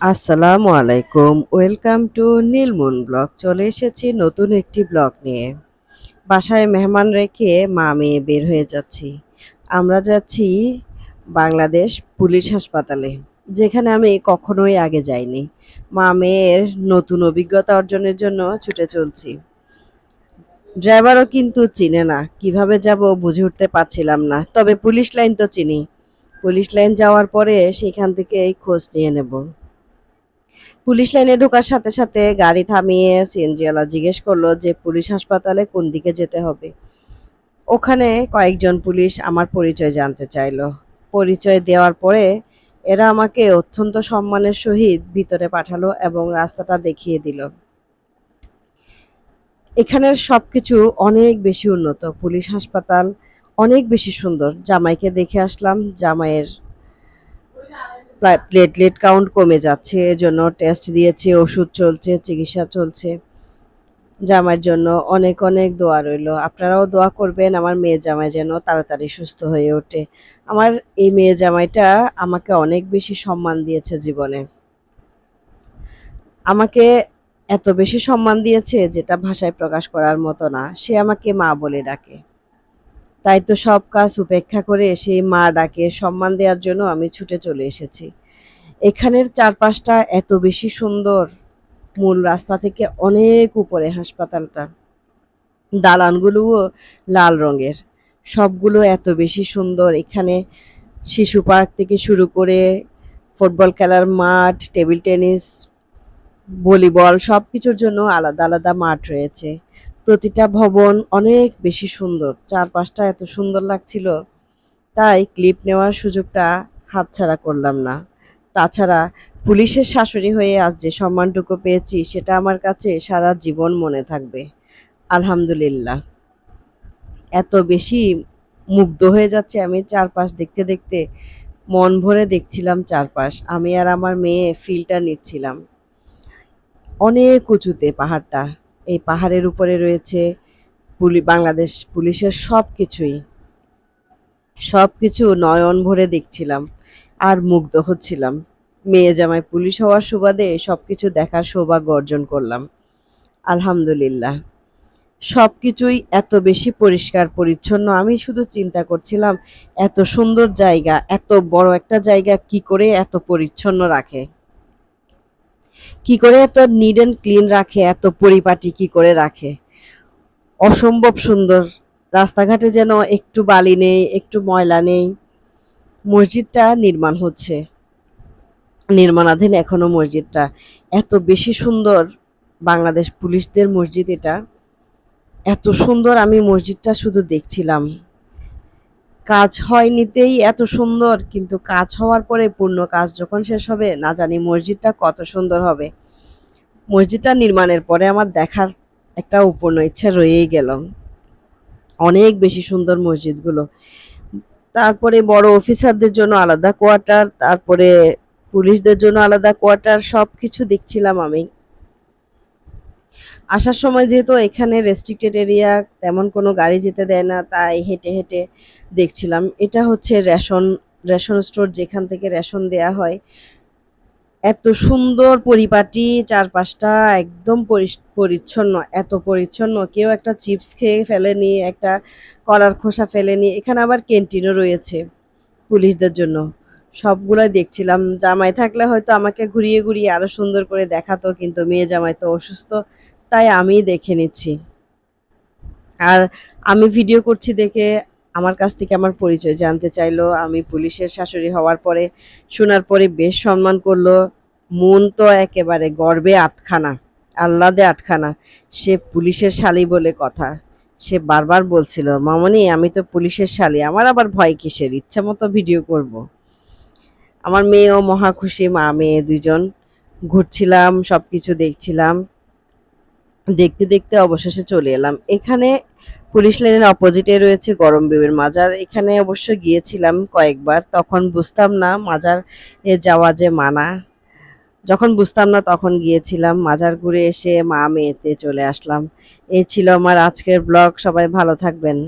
আসসালামু আলাইকুম, welcome to নীলমুন blog. চলে এসেছি নতুন একটি ব্লগ নিয়ে। বাসায় মেহমান রেখে মা মেয়ে বের হয়ে যাচ্ছি। আমরা যাচ্ছি বাংলাদেশ পুলিশ হাসপাতালে, যেখানে আমি কখনোই আগে যাইনি। মা মেয়ের নতুন অভিজ্ঞতা অর্জনের জন্য ছুটে চলছি। ড্রাইভারও কিন্তু চিনে না, কীভাবে যাব বুঝে উঠতে পারছিলাম না, তবে পুলিশ লাইন তো চিনি। পুলিশ লাইন যাওয়ার পরে সেখান থেকে এই খোঁজ নিয়ে নেব। পুলিশ লাইনে ঢোকার সাথে সাথে গাড়ি থামিয়ে সিএনজিওয়ালা জিজ্ঞেস করল যে, পুলিশ হাসপাতালে কোন দিকে যেতে হবে? ওখানে কয়েকজন পুলিশ আমার পরিচয় জানতে চাইলো। পরিচয় দেওয়ার পরে এরা আমাকে অত্যন্ত সম্মানের সহিত ভিতরে পাঠালো এবং রাস্তাটা দেখিয়ে দিল। এখানের সব কিছু অনেক বেশি উন্নত। পুলিশ হাসপাতাল অনেক বেশি সুন্দর। জামাইকে দেখে আসলাম। জামাইয়ের প্লেটলেট কাউন্ট কমে যাচ্ছে, এজন্য টেস্ট দিয়েছে, ওষুধ চলছে, চিকিৎসা চলছে। জামাইয়ের জন্য অনেক অনেক দোয়া রইল। আপনারাও দোয়া করবেন, আমার মেয়ে জামাই যেন তাড়াতাড়ি সুস্থ হয়ে ওঠে। আমার এই মেয়ে জামাইটা আমাকে অনেক বেশি সম্মান দিয়েছে জীবনে। আমাকে এত বেশি সম্মান দিয়েছে যেটা ভাষায় প্রকাশ করার মতো না। সে আমাকে মা বলে ডাকে। তাই তো সব কাজ উপেক্ষা করে সেই মা ডাকে সম্মান দেওয়ার জন্য আমি ছুটে চলে এসেছি। এখানের চারপাশটা এত বেশি সুন্দর। মূল রাস্তা থেকে অনেক উপরে হাসপাতালটা। দালানগুলোও লাল রঙের। সবগুলো এত বেশি সুন্দর। এখানে শিশু পার্ক থেকে শুরু করে ফুটবল খেলার মাঠ, টেবিল টেনিস, ভলিবল সব কিছুর জন্য আলাদা আলাদা মাঠ রয়েছে। প্রতিটা ভবন অনেক বেশি সুন্দর। চারপাশটা এত সুন্দর লাগছিল, তাই ক্লিপ নেওয়ার সুযোগটা হাতছাড়া করলাম না। তাছাড়া পুলিশের শাশুড়ি হয়ে আজ যে সম্মানটুকু পেয়েছি, সেটা আমার কাছে সারা জীবন মনে থাকবে। আলহামদুলিল্লাহ। এত বেশি মুগ্ধ হয়ে যাচ্ছে আমি চারপাশ দেখতে দেখতে। মন ভরে দেখছিলাম চারপাশ। আমি আর আমার মেয়ে ফিলটা নিচ্ছিলাম। অনেক উঁচুতে পাহাড়টা। এই পাহাড়ের উপরে রয়েছে, পুলি, বাংলাদেশ পুলিশের সব কিছুই সব কিছু নয়ন ভরে দেখছিলাম আর মুগ্ধ হচ্ছিলাম। মেয়ে জামাই পুলিশ হওয়ার সুবাদে সব কিছু দেখার সৌভাগ্য অর্জন করলাম। আলহামদুলিল্লাহ। সব কিছুই এত বেশি পরিষ্কার, পরিচ্ছন্ন, আমি শুধু চিন্তা করছিলাম, এত সুন্দর জায়গা, এত বড় একটা জায়গা কি করে এত পরিচ্ছন্ন রাখে? কি করে এত নিড অ্যান্ড ক্লিন রাখে? এত পরিপাটি কি করে রাখে? অসম্ভব সুন্দর। রাস্তাঘাটে যেন একটু বালি নেই, একটু ময়লা নেই, মসজিদটা নির্মাণ হচ্ছে। নির্মাণাধীন এখনও মসজিদটা। এত বেশি সুন্দর বাংলাদেশ পুলিশদের মসজিদ এটা। এত সুন্দর আমি মসজিদটা শুধু দেখছিলাম। কাজ হয়নিতেই এত সুন্দর, কিন্তু কাজ হওয়ার পরে পূর্ণ কাজ যখন শেষ হবে, না জানি মসজিদটা কত সুন্দর হবে। মসজিদটা নির্মাণের পরে আমার দেখার একটা উপূর্ণ ইচ্ছা রয়েই গেল। অনেক বেশি সুন্দর মসজিদগুলো। তারপরে বড় অফিসারদের জন্য আলাদা কোয়ার্টার, তারপরে পুলিশদের জন্য আলাদা কোয়ার্টার সব কিছু দেখছিলাম আমি। আসার সময় যেহেতু এখানে রেস্ট্রিক্টেড এরিয়া তেমন কোনো গাড়ি যেতে দেয় না, তাই হেঁটে হেঁটে দেখছিলাম। এটা হচ্ছে রেশন রেশন স্টোর যেখান থেকে রেশন দেয়া হয়। এত সুন্দর পরিপাটি, চারপাশটা একদম পরিচ্ছন্ন, এত পরিচ্ছন্ন। কেউ একটা চিপস খেয়ে ফেলেনি, একটা কলার খোসা ফেলেনি, এখানে আবার ক্যান্টিনও রয়েছে পুলিশদের জন্য। সবগুলাই দেখছিলাম। জামাই থাকলে হয়তো আমাকে ঘুরিয়ে ঘুরিয়ে আরও সুন্দর করে দেখাতো, কিন্তু মেয়ে জামাই তো অসুস্থ, তাই আমিই দেখে নিচ্ছি। আর আমি ভিডিও করছি দেখে আমার কাছ থেকে আমার পরিচয় জানতে চাইলো। আমি পুলিশের শাশুড়ি হওয়ার পরে শোনার পরে বেশ সম্মান করল। মন তো একেবারে গর্বে আটখানা আহ্লাদে আটখানা। সে পুলিশের শালি বলে কথা। সে বারবার বলছিল, মামনি, আমি তো পুলিশের শালি, আমার আবার ভয় কিসের? ইচ্ছা মতো ভিডিও করব। আমার মেয়েও মহা খুশি, মা, মেয়ে দুজন ঘুরছিলাম সব কিছু দেখছিলাম। দেখতে দেখতে অবশেষে চলে এলাম। এখানে পুলিশ লাইনের অপোজিটে রয়েছে গরম বিবির মাজার। এখানে অবশ্য গিয়েছিলাম কয়েকবার। তখন বুঝতাম না মাজার এ যাওয়া যে মানা। যখন বুঝতাম না তখন গিয়েছিলাম মাজার ঘুরে এসে মা মেয়েতে চলে আসলাম। এই ছিল আমার আজকের ব্লগ। সবাই ভালো থাকবেন।